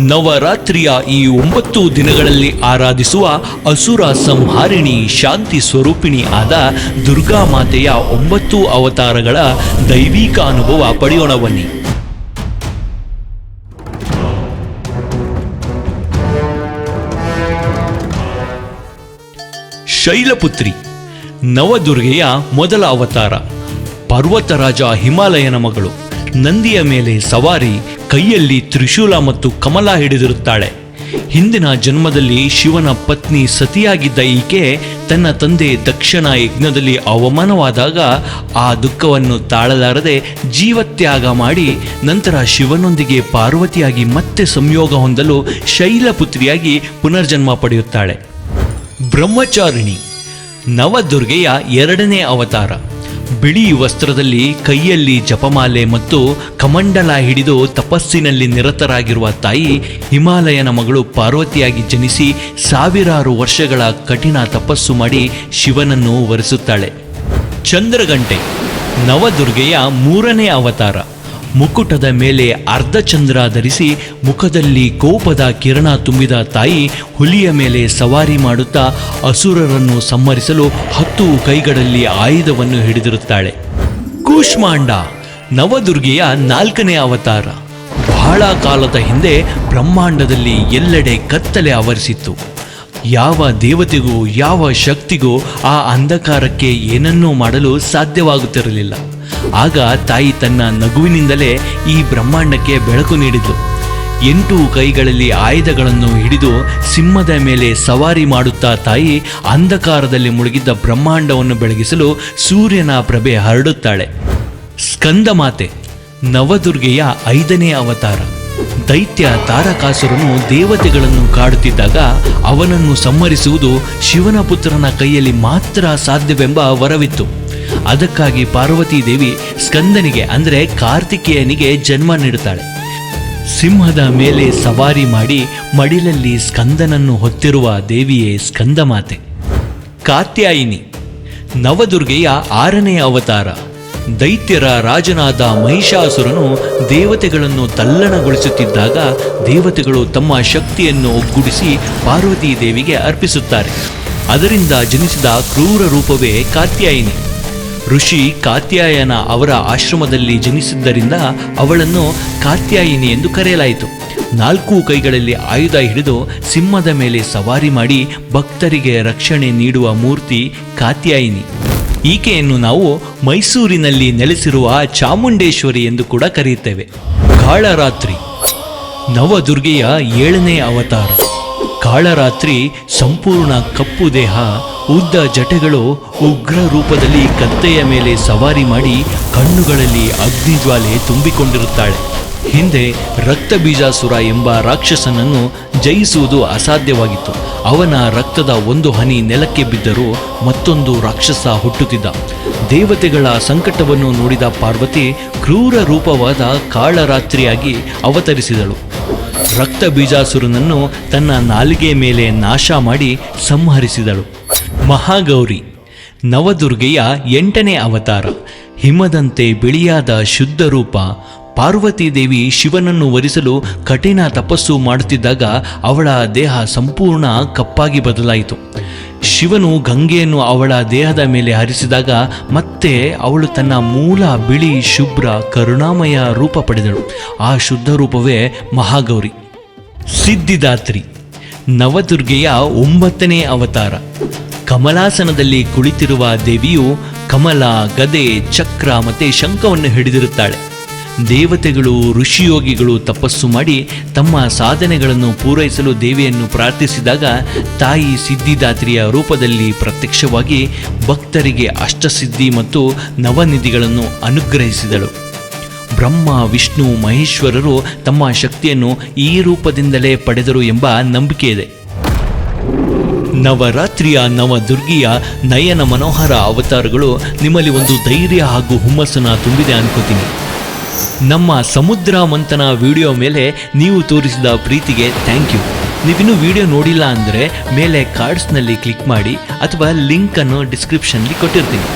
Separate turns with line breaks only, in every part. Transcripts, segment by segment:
ನವರಾತ್ರಿಯ ಈ ಒಂಬತ್ತು ದಿನಗಳಲ್ಲಿ ಆರಾಧಿಸುವ ಅಸುರ ಸಂಹಾರಿಣಿ ಶಾಂತಿ ಸ್ವರೂಪಿಣಿ ಆದ ದುರ್ಗಾ ಮಾತೆಯ ಒಂಬತ್ತು ಅವತಾರಗಳ ದೈವಿಕ ಅನುಭವ ಪಡೆಯೋಣ ಬನ್ನಿ. ಶೈಲಪುತ್ರಿ, ನವದುರ್ಗೆಯ ಮೊದಲ ಅವತಾರ. ಪರ್ವತರಾಜ ಹಿಮಾಲಯನ ಮಗಳು. ನಂದಿಯ ಮೇಲೆ ಸವಾರಿ ಕೈಯಲ್ಲಿ ತ್ರಿಶೂಲ ಮತ್ತು ಕಮಲ ಹಿಡಿದಿರುತ್ತಾಳೆ. ಹಿಂದಿನ ಜನ್ಮದಲ್ಲಿ ಶಿವನ ಪತ್ನಿ ಸತಿಯಾಗಿದ್ದ ಈಕೆ ತನ್ನ ತಂದೆ ದಕ್ಷಿಣ ಯಜ್ಞದಲ್ಲಿ ಅವಮಾನವಾದಾಗ ಆ ದುಃಖವನ್ನು ತಾಳಲಾರದೆ ಜೀವತ್ಯಾಗ ಮಾಡಿ ನಂತರ ಶಿವನೊಂದಿಗೆ ಪಾರ್ವತಿಯಾಗಿ ಮತ್ತೆ ಸಂಯೋಗ ಹೊಂದಲು ಶೈಲಪುತ್ರಿಯಾಗಿ ಪುನರ್ಜನ್ಮ ಪಡೆಯುತ್ತಾಳೆ. ಬ್ರಹ್ಮಚಾರಿಣಿ, ನವದುರ್ಗೆಯ ಎರಡನೇ ಅವತಾರ. ಬಿಳಿ ವಸ್ತ್ರದಲ್ಲಿ ಕೈಯಲ್ಲಿ ಜಪಮಾಲೆ ಮತ್ತು ಕಮಂಡಲ ಹಿಡಿದು ತಪಸ್ಸಿನಲ್ಲಿ ನಿರತರಾಗಿರುವ ತಾಯಿ ಹಿಮಾಲಯನ ಮಗಳು ಪಾರ್ವತಿಯಾಗಿ ಜನಿಸಿ ಸಾವಿರಾರು ವರ್ಷಗಳ ಕಠಿಣ ತಪಸ್ಸು ಮಾಡಿ ಶಿವನನ್ನು ವರೆಸುತ್ತಾಳೆ. ಚಂದ್ರಗಂಟೆ, ನವದುರ್ಗೆಯ ಮೂರನೇ ಅವತಾರ. ಮುಕುಟದ ಮೇಲೆ ಅರ್ಧಚಂದ್ರ ಧರಿಸಿ ಮುಖದಲ್ಲಿ ಕೋಪದ ಕಿರಣ ತುಂಬಿದ ತಾಯಿ ಹುಲಿಯ ಮೇಲೆ ಸವಾರಿ ಮಾಡುತ್ತಾ ಅಸುರರನ್ನು ಸಂಹರಿಸಲು ಹತ್ತು ಕೈಗಳಲ್ಲಿ ಆಯುಧವನ್ನು ಹಿಡಿದಿರುತ್ತಾಳೆ. ಕೂಷ್ಮಾಂಡ, ನವದುರ್ಗೆಯ ನಾಲ್ಕನೇ ಅವತಾರ. ಬಹಳ ಕಾಲದ ಹಿಂದೆ ಬ್ರಹ್ಮಾಂಡದಲ್ಲಿ ಎಲ್ಲೆಡೆ ಕತ್ತಲೆ ಆವರಿಸಿತ್ತು. ಯಾವ ದೇವತೆಗೂ ಯಾವ ಶಕ್ತಿಗೂ ಆ ಅಂಧಕಾರಕ್ಕೆ ಏನನ್ನೂ ಮಾಡಲು ಸಾಧ್ಯವಾಗುತ್ತಿರಲಿಲ್ಲ. ಆಗ ತಾಯಿ ತನ್ನ ನಗುವಿನಿಂದಲೇ ಈ ಬ್ರಹ್ಮಾಂಡಕ್ಕೆ ಬೆಳಕು ನೀಡಿತು ಎಂಟು ಕೈಗಳಲ್ಲಿ ಆಯುಧಗಳನ್ನು ಹಿಡಿದು ಸಿಂಹದ ಮೇಲೆ ಸವಾರಿ ಮಾಡುತ್ತಾ ತಾಯಿ ಅಂಧಕಾರದಲ್ಲಿ ಮುಳುಗಿದ್ದ ಬ್ರಹ್ಮಾಂಡವನ್ನು ಬೆಳಗಿಸಲು ಸೂರ್ಯನ ಪ್ರಭೆ ಹರಡುತ್ತಾಳೆ. ಸ್ಕಂದಮಾತೆ ನವದುರ್ಗೆಯ ಐದನೇ ಅವತಾರ. ದೈತ್ಯ ತಾರಕಾಸುರನು ದೇವತೆಗಳನ್ನು ಕಾಡುತ್ತಿದ್ದಾಗ ಅವನನ್ನು ಸಂಹರಿಸುವುದು ಶಿವನ ಪುತ್ರನ ಕೈಯಲ್ಲಿ ಮಾತ್ರ ಸಾಧ್ಯವೆಂಬ ವರವಿತ್ತು. ಅದಕ್ಕಾಗಿ ಪಾರ್ವತೀ ದೇವಿ ಸ್ಕಂದನಿಗೆ, ಅಂದರೆ ಕಾರ್ತಿಕೇಯನಿಗೆ ಜನ್ಮ ನೀಡುತ್ತಾಳೆ. ಸಿಂಹದ ಮೇಲೆ ಸವಾರಿ ಮಾಡಿ ಮಡಿಲಲ್ಲಿ ಸ್ಕಂದನನ್ನು ಹೊತ್ತಿರುವ ದೇವಿಯೇ ಸ್ಕಂದಮಾತೆ. ಕಾತ್ಯಾಯಿನಿ, ನವದುರ್ಗೆಯ ಆರನೇ ಅವತಾರ. ದೈತ್ಯರ ರಾಜನಾದ ಮಹಿಷಾಸುರನು ದೇವತೆಗಳನ್ನು ತಲ್ಲಣಗೊಳಿಸುತ್ತಿದ್ದಾಗ ದೇವತೆಗಳು ತಮ್ಮ ಶಕ್ತಿಯನ್ನು ಒಗ್ಗೂಡಿಸಿ ಪಾರ್ವತೀ ದೇವಿಗೆ ಅರ್ಪಿಸುತ್ತಾರೆ. ಅದರಿಂದ ಜನಿಸಿದ ಕ್ರೂರ ರೂಪವೇ ಕಾತ್ಯಾಯಿನಿ. ಋಷಿ ಕಾತ್ಯಾಯನ ಅವರ ಆಶ್ರಮದಲ್ಲಿ ಜನಿಸಿದ್ದರಿಂದ ಅವಳನ್ನು ಕಾತ್ಯಾಯಿನಿ ಎಂದು ಕರೆಯಲಾಯಿತು. ನಾಲ್ಕು ಕೈಗಳಲ್ಲಿ ಆಯುಧ ಹಿಡಿದು ಸಿಂಹದ ಮೇಲೆ ಸವಾರಿ ಮಾಡಿ ಭಕ್ತರಿಗೆ ರಕ್ಷಣೆ ನೀಡುವ ಮೂರ್ತಿ ಕಾತ್ಯಾಯಿನಿ. ಈಕೆಯನ್ನು ನಾವು ಮೈಸೂರಿನಲ್ಲಿ ನೆಲೆಸಿರುವ ಚಾಮುಂಡೇಶ್ವರಿ ಎಂದು ಕೂಡ ಕರೆಯುತ್ತೇವೆ. ಕಾಳರಾತ್ರಿ ನವದುರ್ಗೆಯ ಏಳನೇ ಅವತಾರ. ಕಾಳರಾತ್ರಿ ಸಂಪೂರ್ಣ ಕಪ್ಪು ದೇಹ ಉದ್ದ ಜಟೆಗಳು ಉಗ್ರ ರೂಪದಲ್ಲಿ ಕತ್ತೆಯ ಮೇಲೆ ಸವಾರಿ ಮಾಡಿ ಕಣ್ಣುಗಳಲ್ಲಿ ಅಗ್ನಿಜ್ವಾಲೆ ತುಂಬಿಕೊಂಡಿರುತ್ತಾಳೆ. ಹಿಂದೆ ರಕ್ತಬೀಜಾಸುರ ಎಂಬ ರಾಕ್ಷಸನನ್ನು ಜಯಿಸುವುದು ಅಸಾಧ್ಯವಾಗಿತ್ತು. ಅವನ ರಕ್ತದ ಒಂದು ಹನಿ ನೆಲಕ್ಕೆ ಬಿದ್ದರೂ ಮತ್ತೊಂದು ರಾಕ್ಷಸ ಹುಟ್ಟುತ್ತಿದ್ದ. ದೇವತೆಗಳ ಸಂಕಟವನ್ನು ನೋಡಿದ ಪಾರ್ವತಿ ಕ್ರೂರ ರೂಪವಾದ ಕಾಳರಾತ್ರಿಯಾಗಿ ಅವತರಿಸಿದಳು. ರಕ್ತ ಬೀಜಾಸುರನನ್ನು ತನ್ನ ನಾಲಿಗೆ ಮೇಲೆ ನಾಶ ಮಾಡಿ ಸಂಹರಿಸಿದಳು. ಮಹಾಗೌರಿ, ನವದುರ್ಗೆಯ ಎಂಟನೇ ಅವತಾರ, ಹಿಮದಂತೆ ಬಿಳಿಯಾದ ಶುದ್ಧ ರೂಪ, ಪಾರ್ವತಿ ದೇವಿ ಶಿವನನ್ನು ವರಿಸಲು ಕಠಿಣ ತಪಸ್ಸು ಮಾಡುತ್ತಿದ್ದಾಗ ಅವಳ ದೇಹ ಸಂಪೂರ್ಣ ಕಪ್ಪಾಗಿ ಬದಲಾಯಿತು. ಶಿವನು ಗಂಗೆಯನ್ನು ಅವಳ ದೇಹದ ಮೇಲೆ ಹರಿಸಿದಾಗ ಮತ್ತೆ ಅವಳು ತನ್ನ ಮೂಲ ಬಿಳಿ ಶುಭ್ರ ಕರುಣಾಮಯ ರೂಪ ಪಡೆದಳು. ಆ ಶುದ್ಧ ರೂಪವೇ ಮಹಾಗೌರಿ. ಸಿದ್ಧಿದಾತ್ರಿ, ನವದುರ್ಗೆಯ ಒಂಬತ್ತನೇ ಅವತಾರ. ಕಮಲಾಸನದಲ್ಲಿ ಕುಳಿತಿರುವ ದೇವಿಯು ಕಮಲ, ಗದೆ, ಚಕ್ರ ಮತ್ತೆ ಶಂಖವನ್ನು ಹಿಡಿದಿರುತ್ತಾಳೆ. ದೇವತೆಗಳು, ಋಷಿಯೋಗಿಗಳು ತಪಸ್ಸು ಮಾಡಿ ತಮ್ಮ ಸಾಧನೆಗಳನ್ನು ಪೂರೈಸಲು ದೇವಿಯನ್ನು ಪ್ರಾರ್ಥಿಸಿದಾಗ ತಾಯಿ ಸಿದ್ಧಿದಾತ್ರಿಯ ರೂಪದಲ್ಲಿ ಪ್ರತ್ಯಕ್ಷವಾಗಿ ಭಕ್ತರಿಗೆ ಅಷ್ಟಸಿದ್ಧಿ ಮತ್ತು ನವನಿಧಿಗಳನ್ನು ಅನುಗ್ರಹಿಸಿದಳು. ಬ್ರಹ್ಮ, ವಿಷ್ಣು, ಮಹೇಶ್ವರರು ತಮ್ಮ ಶಕ್ತಿಯನ್ನು ಈ ರೂಪದಿಂದಲೇ ಪಡೆದರು ಎಂಬ ನಂಬಿಕೆ ಇದೆ ನವರಾತ್ರಿಯ ನವದುರ್ಗಿಯ ನಯನ ಮನೋಹರ ಅವತಾರಗಳು ನಿಮ್ಮಲ್ಲಿ ಒಂದು ಧೈರ್ಯ ಹಾಗೂ ಹುಮ್ಮಸ್ಸನ್ನು ತುಂಬಿದೆ ಅನ್ಕೋತೀನಿ. ನಮ್ಮ ಸಮುದ್ರ ಮಂಥನ ವಿಡಿಯೋ ಮೇಲೆ ನೀವು ತೋರಿಸಿದ ಪ್ರೀತಿಗೆ ಥ್ಯಾಂಕ್ ಯು. ನೀವಿನ್ನೂ ವಿಡಿಯೋ ನೋಡಿಲ್ಲ ಅಂದರೆ ಮೇಲೆ ಕಾರ್ಡ್ಸ್ನಲ್ಲಿ ಕ್ಲಿಕ್ ಮಾಡಿ ಅಥವಾ ಲಿಂಕನ್ನು ಡಿಸ್ಕ್ರಿಪ್ಷನ್ಲಿ ಕೊಟ್ಟಿರ್ತೀನಿ.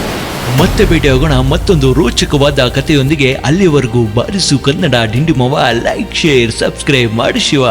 ಮತ್ತೆ ಭೇಟಿಯಾಗೋಣ ಮತ್ತೊಂದು ರೋಚಕವಾದ ಕಥೆಯೊಂದಿಗೆ ಅಲ್ಲಿವರೆಗೂ ಬಾರಿಸು ಕನ್ನಡ ಡಿಂಡಿಮವ ಲೈಕ್ ಶೇರ್ ಸಬ್ಸ್ಕ್ರೈಬ್ ಮಾಡಿ ಶಿವ.